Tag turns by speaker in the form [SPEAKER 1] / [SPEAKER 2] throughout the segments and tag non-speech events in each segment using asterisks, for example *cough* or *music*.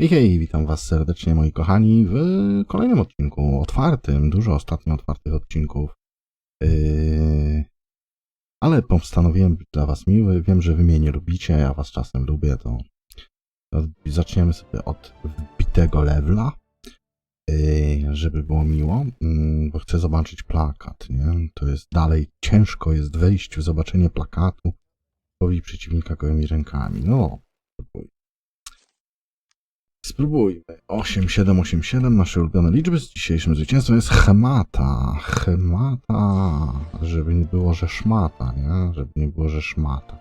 [SPEAKER 1] Hej, witam was serdecznie moi kochani w kolejnym odcinku, otwartym, dużo ostatnio otwartych odcinków. Yy... Ale postanowiłem być dla was miły, wiem, że wy mnie nie lubicie, ja was czasem lubię, to zaczniemy sobie od wbitego levela, yy, żeby było miło, yy, bo chcę zobaczyć plakat, nie? To jest dalej, ciężko jest wejść w zobaczenie plakatu, powi przeciwnika gołymi rękami, no. Spróbujmy. 8, 7, 8, 7. Nasze ulubione liczby z dzisiejszym zwycięstwem jest chemata. Chemata. Żeby nie było, że szmata, nie? Żeby nie było, że szmata.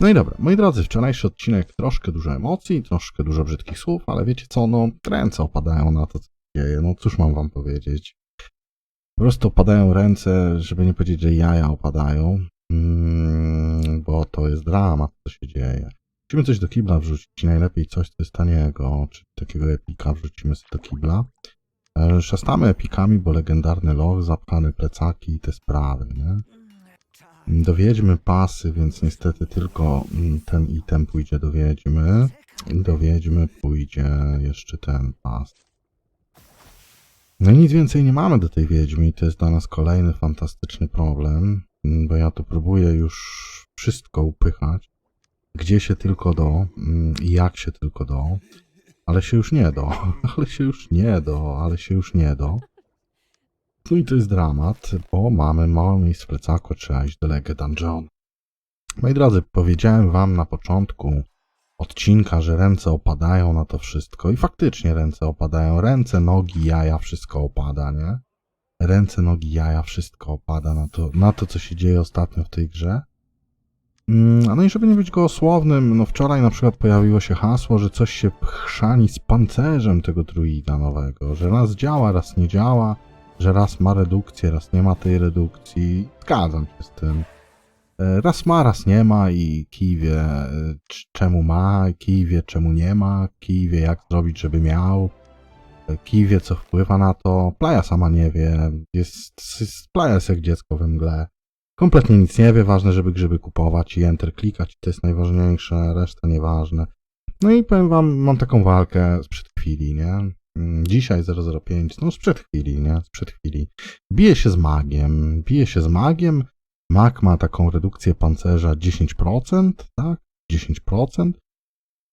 [SPEAKER 1] No i dobra, moi drodzy, wczorajszy odcinek troszkę dużo emocji, troszkę dużo brzydkich słów, ale wiecie co, no ręce opadają na to, co się dzieje. No cóż mam wam powiedzieć. Po prostu opadają ręce, żeby nie powiedzieć, że jaja opadają, mm, bo to jest dramat, co się dzieje. Musimy coś do kibla wrzucić, najlepiej coś, co jest taniego, czy takiego epika wrzucimy sobie do kibla. E, Szastamy epikami, bo legendarny loch, zapchane plecaki i te sprawy, nie? Do wiedźmy pasy, więc niestety tylko mm, ten item pójdzie do wiedźmy. Do wiedźmy pójdzie jeszcze ten pas. No i nic więcej nie mamy do tej wiedźmy i to jest dla nas kolejny fantastyczny problem, mm, bo ja tu próbuję już wszystko upychać gdzie się tylko do mm, jak się tylko do, ale się już nie do, *laughs* ale się już nie do, ale się już nie do. No i to jest dramat, bo mamy małe miejsce w plecaku, trzeba iść do Legę Dungeon. Moi drodzy, powiedziałem wam na początku odcinka, że ręce opadają na to wszystko i faktycznie ręce opadają. Ręce, nogi, jaja, wszystko opada, nie? Ręce, nogi, jaja, wszystko opada na to, na to co się dzieje ostatnio w tej grze. Mm, No i żeby nie być gołosłownym, no wczoraj na przykład pojawiło się hasło, że coś się chrzani z pancerzem tego druida nowego, że raz działa, raz nie działa, że raz ma redukcję, raz nie ma tej redukcji. Zgadzam się z tym. E, Raz ma, raz nie ma i kij wie e, czemu ma, kij wie czemu nie ma, kij wie jak zrobić, żeby miał, e, kij wie co wpływa na to, Playa sama nie wie, jest, jest Playa jest jak dziecko we mgle. Kompletnie nic nie wie, ważne, żeby grzyby kupować i enter klikać, to jest najważniejsze, reszta nieważne. No i powiem wam, mam taką walkę sprzed chwili, nie? Mm, Dzisiaj 005, no sprzed chwili, nie? Sprzed chwili. Bije się z magiem, bije się z magiem, mag ma taką redukcję pancerza 10%, tak? 10%.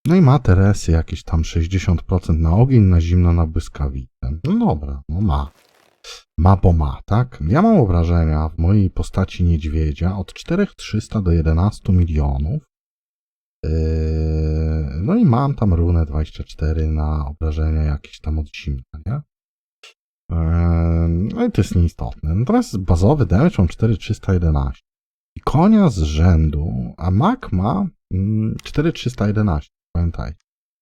[SPEAKER 1] No i ma Teresy jakieś tam 60% na ogień, na zimno, na błyskawicę. No dobra, no ma. Ma, bo ma, tak? Ja mam obrażenia w mojej postaci niedźwiedzia od 4300 do 11 milionów. Yy, no i mam tam runę 24 na obrażenia jakieś tam od zimna, nie? Yy, no i to jest nieistotne. Natomiast bazowy damage mam 4311. I konia z rzędu, a mak ma mm, 4311, pamiętaj.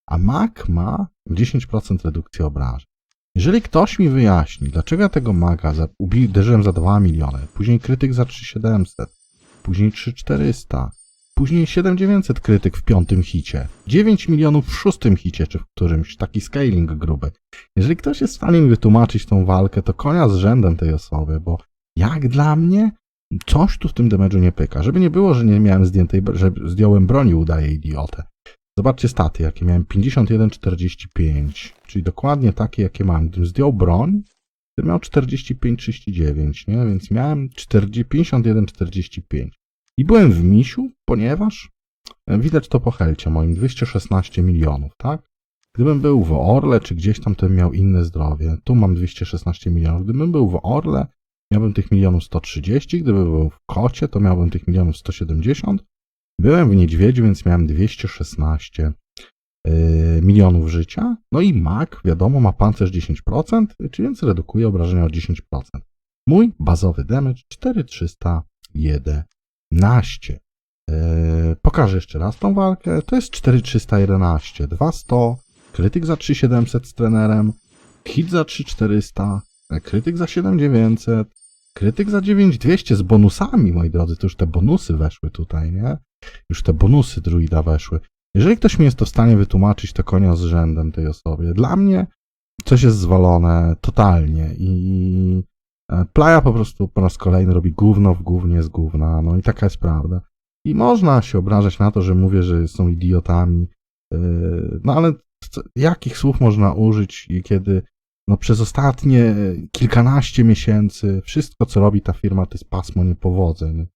[SPEAKER 1] A mak ma 10% redukcji obrażeń. Jeżeli ktoś mi wyjaśni, dlaczego ja tego maga za, uderzyłem za 2 miliony, później krytyk za 3700, później 3400, później 7900 krytyk w piątym hicie, 9 milionów w szóstym hicie, czy w którymś, taki scaling gruby. Jeżeli ktoś jest w stanie mi wytłumaczyć tą walkę, to konia z rzędem tej osoby, bo jak dla mnie coś tu w tym damage'u nie pyka. Żeby nie było, że nie miałem zdjętej, że zdjąłem broni, udaję idiotę. Zobaczcie staty, jakie miałem 51,45, czyli dokładnie takie, jakie mam. Gdybym zdjął broń, to miał 45,39, nie? Więc miałem 40 51,45. I byłem w misiu, ponieważ e, widać to po helcie moim 216 milionów, tak? Gdybym był w Orle, czy gdzieś tam, to bym miał inne zdrowie. Tu mam 216 milionów. Gdybym był w Orle, miałbym tych milionów 130. Gdybym był w Kocie, to miałbym tych milionów 170. Byłem w niedźwiedziu, więc miałem 216 yy, milionów życia. No i mak, wiadomo, ma pancerz 10%, czyli więc redukuje obrażenia o 10%. Mój bazowy damage 4311. Yy, pokażę jeszcze raz tą walkę. To jest 4311, 200, krytyk za 3700 z trenerem, hit za 3400, krytyk za 7900, krytyk za 9200 z bonusami, moi drodzy. To już te bonusy weszły tutaj, nie? Już te bonusy druida weszły. Jeżeli ktoś mi jest to w stanie wytłumaczyć, to konia z rzędem tej osobie. Dla mnie coś jest zwalone totalnie i e, Playa po prostu po raz kolejny robi gówno w gównie z gówna, no i taka jest prawda. I można się obrażać na to, że mówię, że są idiotami, yy, no ale jakich słów można użyć, kiedy no, przez ostatnie kilkanaście miesięcy wszystko, co robi ta firma, to jest pasmo niepowodzeń.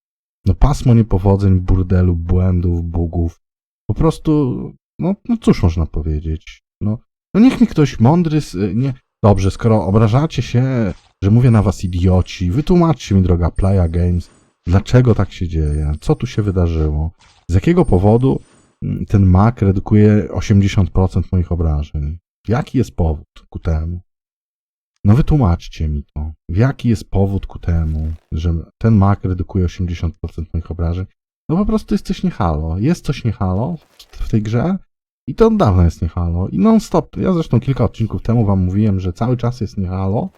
[SPEAKER 1] No pasmo niepowodzeń, burdelu, błędów, bugów. Po prostu, no, no cóż można powiedzieć. No, no niech mi ktoś mądry, s- nie... Dobrze, skoro obrażacie się, że mówię na was idioci, wytłumaczcie mi, droga Playa Games, dlaczego tak się dzieje, co tu się wydarzyło, z jakiego powodu mm, ten Mac redukuje 80% moich obrażeń. Jaki jest powód ku temu? No wytłumaczcie mi to. Jaki jest powód ku temu, że ten Mac redukuje 80% moich obrażeń? No po prostu jest coś nie halo. Jest coś nie halo w- tej grze i to od dawna jest nie halo. I non stop. Ja zresztą kilka odcinków temu wam mówiłem, że cały czas jest nie halo,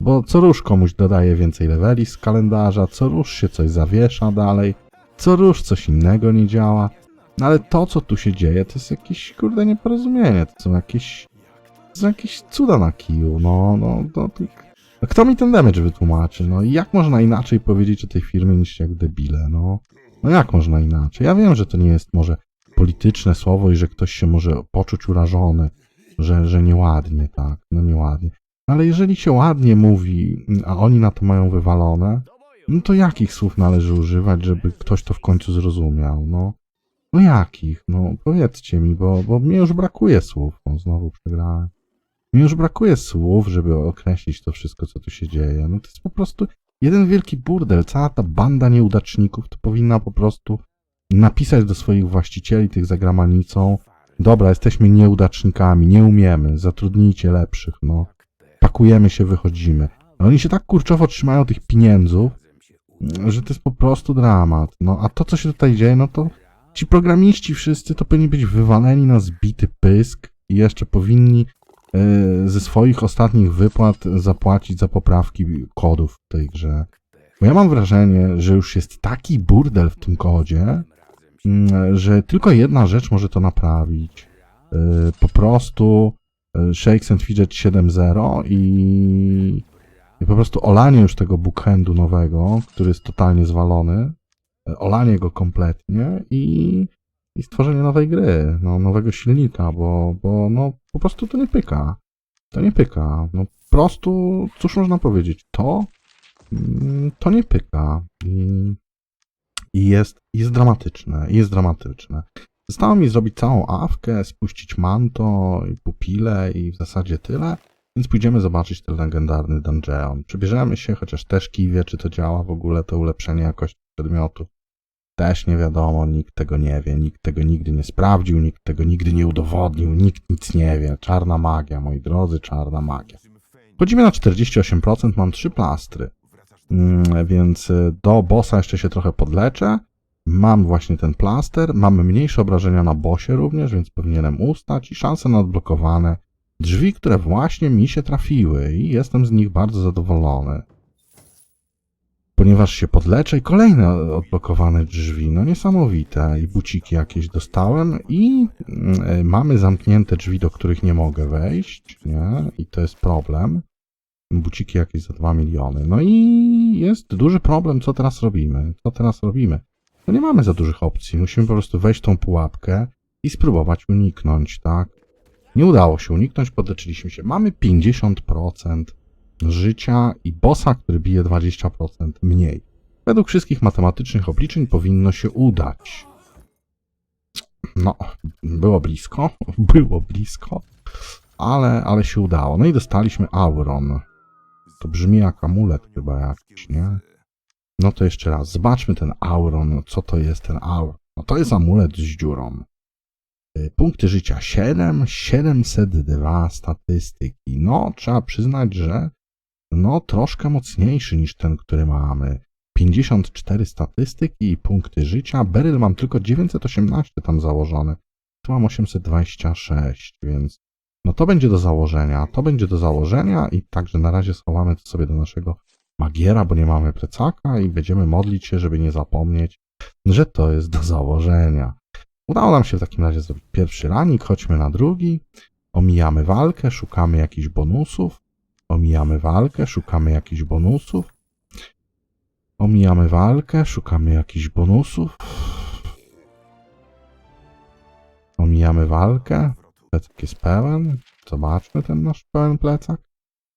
[SPEAKER 1] bo co róż komuś dodaje więcej leveli z kalendarza, co róż się coś zawiesza dalej, co róż coś innego nie działa. No ale to, co tu się dzieje, to jest jakieś, kurde, nieporozumienie. To są jakieś, są jakieś cuda na kiju. No, no, to, to, no kto mi ten damage wytłumaczy? No i jak można inaczej powiedzieć o tej firmie niż jak debile, no? No jak można inaczej? Ja wiem, że to nie jest może polityczne słowo i że ktoś się może poczuć urażony, że, że nieładnie, tak, no nieładnie. No ale jeżeli się ładnie mówi, a oni na to mają wywalone, no to jakich słów należy używać, żeby ktoś to w końcu zrozumiał, no? No jakich? No powiedzcie mi, bo, bo mnie już brakuje słów. No, znowu przegrałem. Mi już brakuje słów, żeby określić to wszystko, co tu się dzieje. No to jest po prostu jeden wielki burdel. Cała ta banda nieudaczników to powinna po prostu napisać do swoich właścicieli tych za gramanicą dobra, jesteśmy nieudacznikami, nie umiemy, zatrudnijcie lepszych, no. Pakujemy się, wychodzimy. No oni się tak kurczowo trzymają tych pieniędzów, że to jest po prostu dramat. No a to, co się tutaj dzieje, no to ci programiści wszyscy to powinni być wywaleni na zbity pysk i jeszcze powinni ze swoich ostatnich wypłat zapłacić za poprawki kodów w tej grze. Bo ja mam wrażenie, że już jest taki burdel w tym kodzie, mm, że tylko jedna rzecz może to naprawić. E, Po prostu e, Shakes and Fidget 7.0 i, i po prostu olanie już tego bookendu nowego, który jest totalnie zwalony, olanie go kompletnie i, i stworzenie nowej gry, no, nowego silnika, bo, bo no, po prostu to nie pyka. To nie pyka. No, po prostu, cóż można powiedzieć, to mm, to nie pyka. I, i jest, jest dramatyczne, jest dramatyczne. Zostało mi zrobić całą awkę, spuścić manto i pupile i w zasadzie tyle, więc pójdziemy zobaczyć ten legendarny dungeon. Przybierzemy się, chociaż też kij wie, czy to działa w ogóle, to ulepszenie jakości przedmiotu. Też nie wiadomo, nikt tego nie wie, nikt tego nigdy nie sprawdził, nikt tego nigdy nie udowodnił, nikt nic nie wie. Czarna magia, moi drodzy, czarna magia. Wchodzimy na 48%, mam trzy plastry. Mm, więc y, do bossa jeszcze się trochę podleczę. Mam właśnie ten plaster, mamy mniejsze obrażenia na bossie również, więc powinienem ustać i szanse na odblokowane drzwi, które właśnie mi się trafiły i jestem z nich bardzo zadowolony. Ponieważ się podleczę i kolejne odblokowane drzwi, no niesamowite i buciki jakieś dostałem i y, mamy zamknięte drzwi, do których nie mogę wejść, nie? I to jest problem buciki jakieś za 2 miliony. No i jest duży problem, co teraz robimy. Co teraz robimy? No nie mamy za dużych opcji. Musimy po prostu wejść tą pułapkę i spróbować uniknąć, tak? Nie udało się uniknąć, podleczyliśmy się. Mamy 50% życia i bossa, który bije 20% mniej. Według wszystkich matematycznych obliczeń powinno się udać. No, było blisko, *laughs* było blisko, ale, ale się udało. No i dostaliśmy Auron. To brzmi jak amulet chyba jakiś, nie? No to jeszcze raz, zobaczmy ten Auron. Co to jest ten Auron? No to jest amulet z dziurą. Y, Punkty życia 7, 702 statystyki. No, trzeba przyznać, że no troszkę mocniejszy niż ten, który mamy. 54 statystyki i punkty życia. Beryl mam tylko 918 tam założone. Tu mam 826, więc no to będzie do założenia, to będzie do założenia i także na razie schowamy to sobie do naszego magiera, bo nie mamy plecaka i będziemy modlić się, żeby nie zapomnieć, że to jest do założenia. Udało nam się w takim razie zrobić pierwszy ranik, chodźmy na drugi. Omijamy walkę, szukamy jakichś bonusów. Omijamy walkę, szukamy jakichś bonusów. Omijamy walkę, szukamy jakichś bonusów. Omijamy walkę. Plecak jest pełen. Zobaczmy ten nasz pełen plecak.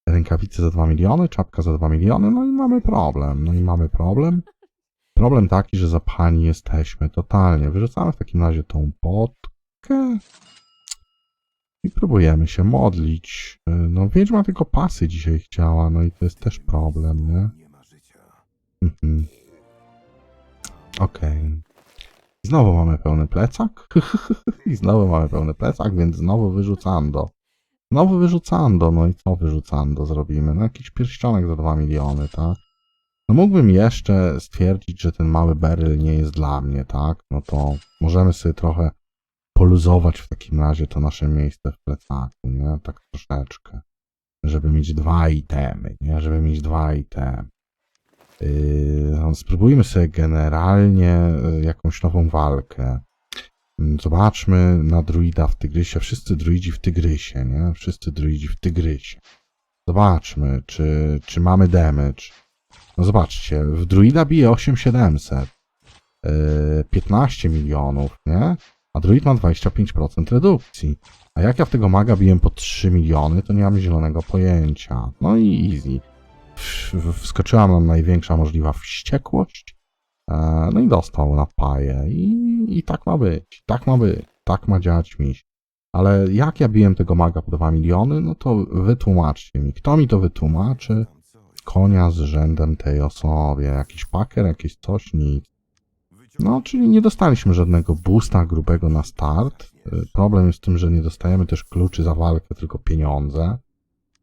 [SPEAKER 1] Rękawice za 2 miliony, czapka za 2 miliony, no i mamy problem. No i mamy problem. Problem taki, że zapchani jesteśmy totalnie. Wyrzucamy w takim razie tą potkę i próbujemy się modlić. Y, No wiedźma tylko pasy dzisiaj chciała, no i to jest też problem, nie? Mhm. Okej. Znowu mamy pełny plecak. *laughs* I znowu mamy pełny plecak, więc znowu wyrzucando. Znowu wyrzucando, no i co wyrzucando zrobimy? No jakiś pierścionek za 2 miliony, tak? No mógłbym jeszcze stwierdzić, że ten mały beryl nie jest dla mnie, tak? No to możemy sobie trochę poluzować w takim razie to nasze miejsce w plecaku, nie? Tak troszeczkę. Żeby mieć dwa itemy, nie? Żeby mieć dwa itemy. Yy, no, spróbujmy sobie generalnie y, jakąś nową walkę. Mm, Zobaczmy na druida w Tygrysie. Wszyscy druidzi w Tygrysie, nie? Wszyscy druidzi w Tygrysie. Zobaczmy, czy, czy mamy damage. No zobaczcie, w druida bije 8700. Yy, 15 milionów, nie? A druid ma 25% redukcji. A jak ja w tego maga biłem po 3 miliony, to nie mam zielonego pojęcia. No i easy. Wskoczyła nam największa możliwa wściekłość. E, No i dostał na paję. I, I tak ma być. Tak ma być. Tak ma działać miś. Ale jak ja biłem tego maga po 2 miliony, no to wytłumaczcie mi. Kto mi to wytłumaczy? Konia z rzędem tej osobie. Jakiś paker, jakieś coś, nic. No, czyli nie dostaliśmy żadnego boosta grubego na start. Y, Problem jest w tym, że nie dostajemy też kluczy za walkę, tylko pieniądze.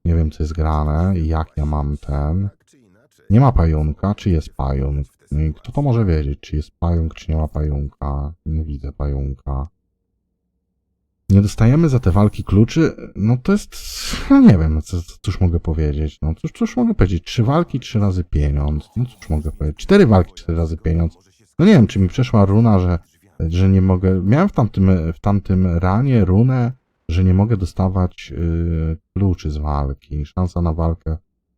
[SPEAKER 1] Nie wiem, co jest grane i jak ja mam ten. Nie ma pająka, czy jest pająk? No i kto to może wiedzieć, czy jest pająk, czy nie ma pająka? Nie widzę pająka. Nie dostajemy za te walki kluczy, no to jest, nie wiem, co cóż mogę powiedzieć, no cóż, cóż mogę powiedzieć, trzy walki, trzy razy pieniądz, no cóż mogę powiedzieć, cztery walki, cztery razy pieniądz, no nie wiem, czy mi przeszła runa, że, że nie mogę, miałem w tamtym, w tamtym ranie runę, że nie mogę dostawać y, kluczy z walki, szansa na walkę,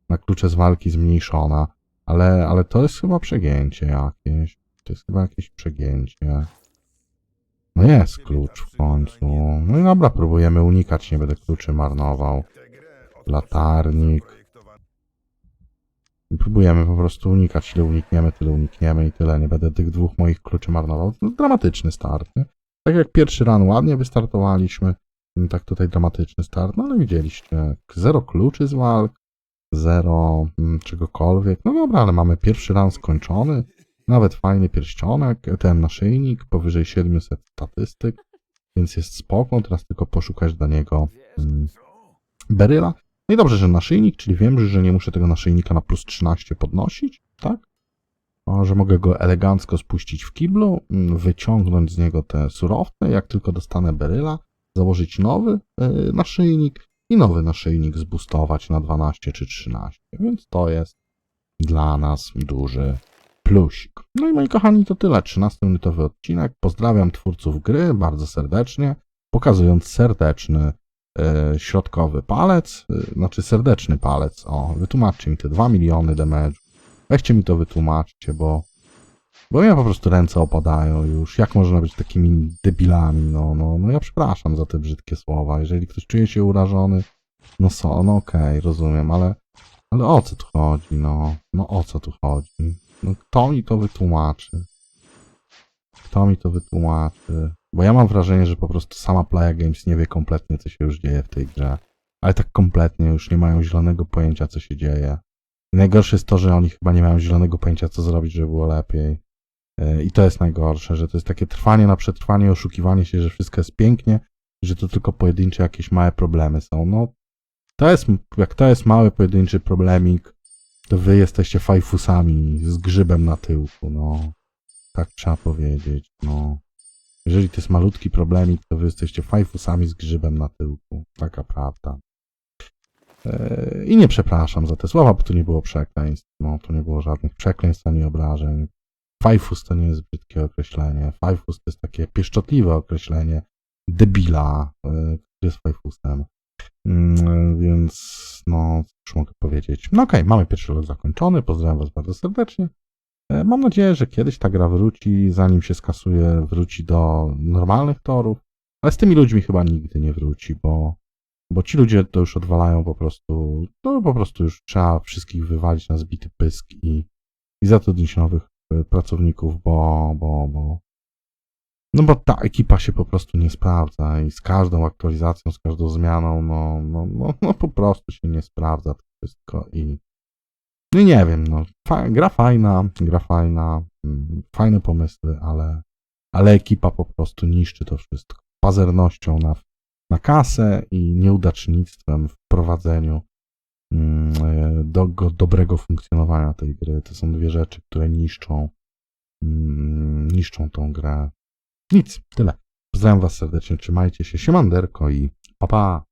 [SPEAKER 1] na klucze z walki zmniejszona, ale, ale to jest chyba przegięcie jakieś, to jest chyba jakieś przegięcie. No jest klucz w końcu. No i dobra, próbujemy unikać, nie będę kluczy marnował. Latarnik. Próbujemy po prostu unikać. Ile unikniemy, tyle unikniemy i tyle. Nie będę tych dwóch moich kluczy marnował. No, dramatyczny start. Nie? Tak jak pierwszy ran ładnie wystartowaliśmy, tak tutaj dramatyczny start. No ale widzieliście, zero kluczy z walk, zero mm, czegokolwiek. No dobra, ale mamy pierwszy ran skończony. Nawet fajny pierścionek, ten naszyjnik, powyżej 700 statystyk, więc jest spoko. Teraz tylko poszukać dla niego mm, beryla. No i dobrze, że naszyjnik, czyli wiem, że nie muszę tego naszyjnika na plus 13 podnosić, tak? O, że mogę go elegancko spuścić w kiblu, mm, wyciągnąć z niego te surowce, jak tylko dostanę beryla, założyć nowy y, naszyjnik i nowy naszyjnik zbustować na 12 czy 13. Więc to jest dla nas duży plusik. No i moi kochani, to tyle. 13-minutowy odcinek. Pozdrawiam twórców gry bardzo serdecznie, pokazując serdeczny środkowy palec, e, znaczy serdeczny palec. O, wytłumaczcie mi te 2 miliony damage. Weźcie mi to wytłumaczcie, bo bo mnie po prostu ręce opadają już. Jak można być takimi debilami? No, no, no ja przepraszam za te brzydkie słowa. Jeżeli ktoś czuje się urażony, no so, no okej, rozumiem, ale ale o co tu chodzi, no? No o co tu chodzi? No kto mi to wytłumaczy? Kto mi to wytłumaczy? Bo ja mam wrażenie, że po prostu sama Playa Games nie wie kompletnie, co się już dzieje w tej grze. Ale tak kompletnie już nie mają zielonego pojęcia, co się dzieje. I najgorsze jest to, że oni chyba nie mają zielonego pojęcia, co zrobić, żeby było lepiej. Yy, I to jest najgorsze, że to jest takie trwanie na przetrwanie, oszukiwanie się, że wszystko jest pięknie, że to tylko pojedyncze jakieś małe problemy są. No, to jest, jak to jest mały pojedynczy problemik, to wy jesteście fajfusami z grzybem na tyłku, no. Tak trzeba powiedzieć, no. Jeżeli to jest malutki problemik, to wy jesteście fajfusami z grzybem na tyłku. Taka prawda. Eee, I nie przepraszam za te słowa, bo tu nie było przekleństw. No, tu nie było żadnych przekleństw ani obrażeń. Fajfus to nie jest brzydkie określenie. Fajfus to jest takie pieszczotliwe określenie debila, e, który jest fajfusem. Mm, Więc, no, cóż mogę powiedzieć. No okej, mamy pierwszy rok zakończony. Pozdrawiam Was bardzo serdecznie. E, Mam nadzieję, że kiedyś ta gra wróci, zanim się skasuje, wróci do normalnych torów. Ale z tymi ludźmi chyba nigdy nie wróci, bo, bo ci ludzie to już odwalają po prostu, no po prostu już trzeba wszystkich wywalić na zbity pysk i, i zatrudnić nowych y, pracowników, bo, bo, bo, no bo ta ekipa się po prostu nie sprawdza i z każdą aktualizacją, z każdą zmianą, no, no, no, no po prostu się nie sprawdza to wszystko i no i nie wiem, no, fa- gra fajna, gra fajna, mm, fajne pomysły, ale, ale ekipa po prostu niszczy to wszystko. Pazernością na, na kasę i nieudacznictwem w prowadzeniu mm, e, do, go, dobrego funkcjonowania tej gry. To są dwie rzeczy, które niszczą, mm, niszczą tą grę. Nic, tyle. Pozdrawiam Was serdecznie, trzymajcie się, siemanderko i pa pa!